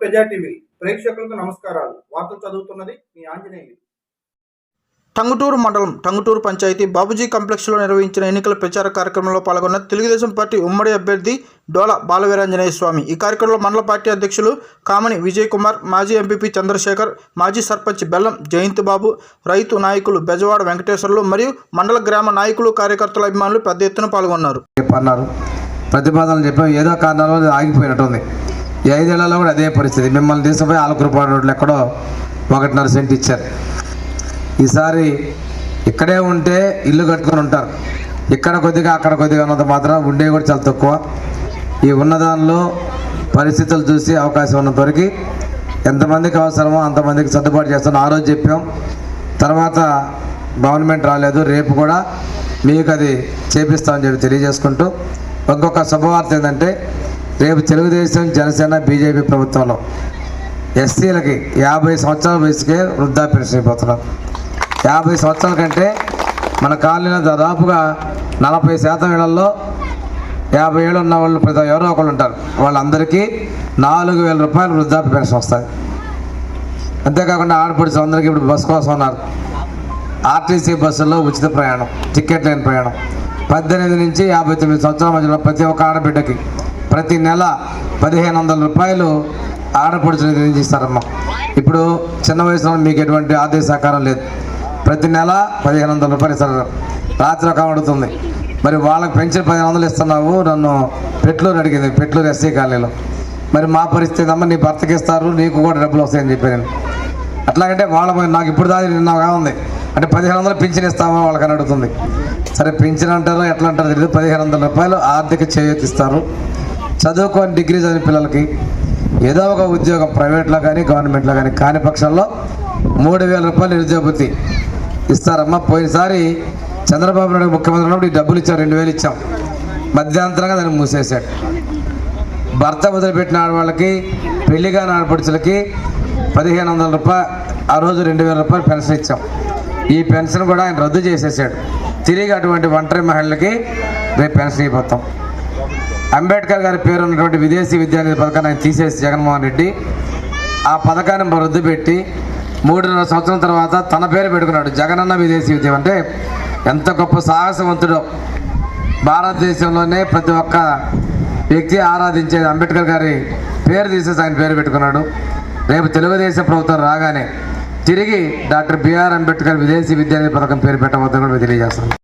ప్రజా టీవీ. ప్రేక్షకులకు నమస్కారాలు. వార్తలు చదువుతున్నది మీ ఆంజనేయులు. టంగుటూరు మండలం టంగుటూరు పంచాయతీ బాబుజీ కాంప్లెక్స్లో నిర్వహించిన ఎన్నికల ప్రచార కార్యక్రమంలో పాల్గొన్న తెలుగుదేశం పార్టీ ఉమ్మడి అభ్యర్థి డోల బాలవీరాంజనేయ స్వామి. ఈ కార్యక్రమంలో మండల పార్టీ అధ్యక్షులు కామని విజయ్ కుమార్ మాజీ ఎంపీపీ చంద్రశేఖర్ మాజీ సర్పంచ్ బెల్లం జయంత్ బాబు రైతు నాయకులు బెజవాడ వెంకటేశ్వర్లు మరియు మండల గ్రామ నాయకులు కార్యకర్తల అభిమానులు పెద్ద ఎత్తున పాల్గొన్నారు. ప్రతిపాదనలు చెప్పాం ఏదో కారణాల వల్ల ఆగిపోయినట్టుంది. ఈ ఐదేళ్ళలో కూడా అదే పరిస్థితి. మిమ్మల్ని తీసుకుపోయి ఆలకురపాడు రోడ్లు ఎక్కడో ఒకటిన్నర సెంట్ ఇచ్చారు. ఈసారి ఇక్కడే ఉంటే ఇల్లు కట్టుకొని ఉంటారు. ఇక్కడ కొద్దిగా అక్కడ కొద్దిగా ఉన్నంత మాత్రం ఉండేవి కూడా చాలా తక్కువ. ఈ ఉన్నదానిలో పరిస్థితులు చూసి అవకాశం ఉన్నంత వరకు ఎంతమందికి అవసరమో అంతమందికి సర్దుబాటు చేస్తాను ఆ రోజు చెప్పాం. తర్వాత గవర్నమెంట్ రాలేదు. రేపు కూడా మీకు అది చేపిస్తామని చెప్పి తెలియజేసుకుంటూ ఇంకొక శుభవార్త ఏంటంటే రేపు తెలుగుదేశం జనసేన బీజేపీ ప్రభుత్వంలో ఎస్సీలకి యాభై సంవత్సరాల వయసుకే వృద్ధాప్య అయిపోతున్నారు యాభై సంవత్సరాల కంటే మన కాలనీలో దాదాపుగా నలభై శాతం ఇళ్ళలో యాభై ఏళ్ళు ఉన్న వాళ్ళు ప్రతి ఎవరో ఒకళ్ళు ఉంటారు. వాళ్ళందరికీ నాలుగు వేల రూపాయలు వృద్ధాప్య పెన్షన్ వస్తుంది అంతేకాకుండా ఆడపడుచు అందరికీ ఇప్పుడు బస్సు కోసం ఉన్నారు. ఆర్టీసీ బస్సుల్లో ఉచిత ప్రయాణం టికెట్ లేని ప్రయాణం. పద్దెనిమిది నుంచి యాభై తొమ్మిది సంవత్సరాల మధ్యలో ప్రతి ఒక్క ఆడబిడ్డకి ప్రతి నెల పదిహేను వందల రూపాయలు ఆడపడుచుని నిర్ణయిస్తారమ్మా ఇప్పుడు చిన్న వయసులో మీకు ఎటువంటి ఆర్థిక సహకారం లేదు. ప్రతి నెల పదిహేను వందల రూపాయలు ఇస్తారు. రాత్రి ఒక అడుగుతుంది మరి వాళ్ళకి పెన్షన్ పదిహేను వందలు ఇస్తున్నావు? నన్ను పెట్లూరు అడిగింది పెట్లూరు ఎస్సీ కాలనీలో. మరి మా పరిస్థితి అమ్మ నీ భర్తకి ఇస్తారు నీకు కూడా డబ్బులు వస్తాయని చెప్పి నేను. అట్లాగంటే వాళ్ళ నాకు ఇప్పుడు దాని నిన్నగా ఉంది. అంటే పదిహేను వందలు పింఛన్ ఇస్తామా వాళ్ళకని అడుగుతుంది. సరే పింఛన్ అంటారో ఎట్లా అంటారో తెలియదు. పదిహేను వందల రూపాయలు ఆర్థిక చేయూతి చదువుకొని డిగ్రీ చదివిన పిల్లలకి ఏదో ఒక ఉద్యోగం ప్రైవేట్లో కానీ గవర్నమెంట్లో కానీ కాని పక్షంలో మూడు వేల రూపాయలు నిరుద్యోగతి ఇస్తారమ్మా. పోయినసారి చంద్రబాబు నాయుడు ముఖ్యమంత్రి ఉన్నప్పుడు ఈ డబ్బులు ఇచ్చాం రెండు వేలు ఇచ్చాం. మధ్యాంతరంగా దాన్ని మూసేశాడు. భర్త మొదలుపెట్టిన ఆడవాళ్ళకి పెళ్ళిగా ఆడపడుచులకి పదిహేను వందల రూపాయలు ఆ రోజు రెండు వేల రూపాయలు పెన్షన్ ఇచ్చాం. ఈ పెన్షన్ కూడా ఆయన రద్దు చేసేసాడు. తిరిగి అటువంటి ఒంటరి మహిళలకి రేపు పెన్షన్ ఇవ్వతాం అంబేద్కర్ గారి పేరు ఉన్నటువంటి విదేశీ విద్యానిధి పథకాన్ని ఆయన తీసేసి జగన్మోహన్ రెడ్డి ఆ పథకాన్ని రద్దు పెట్టి మూడున్నర సంవత్సరం తర్వాత తన పేరు పెట్టుకున్నాడు జగనన్న విదేశీ విద్య అంటే ఎంత గొప్ప సాహసవంతుడో. భారతదేశంలోనే ప్రతి ఒక్క వ్యక్తి ఆరాధించేది అంబేద్కర్ గారి పేరు తీసేసి ఆయన పేరు పెట్టుకున్నాడు. రేపు తెలుగుదేశం ప్రభుత్వం రాగానే తిరిగి డాక్టర్ బిఆర్ అంబేద్కర్ విదేశీ విద్యానిధి పథకం పేరు పెట్టవద్దని కూడా తెలియజేస్తాను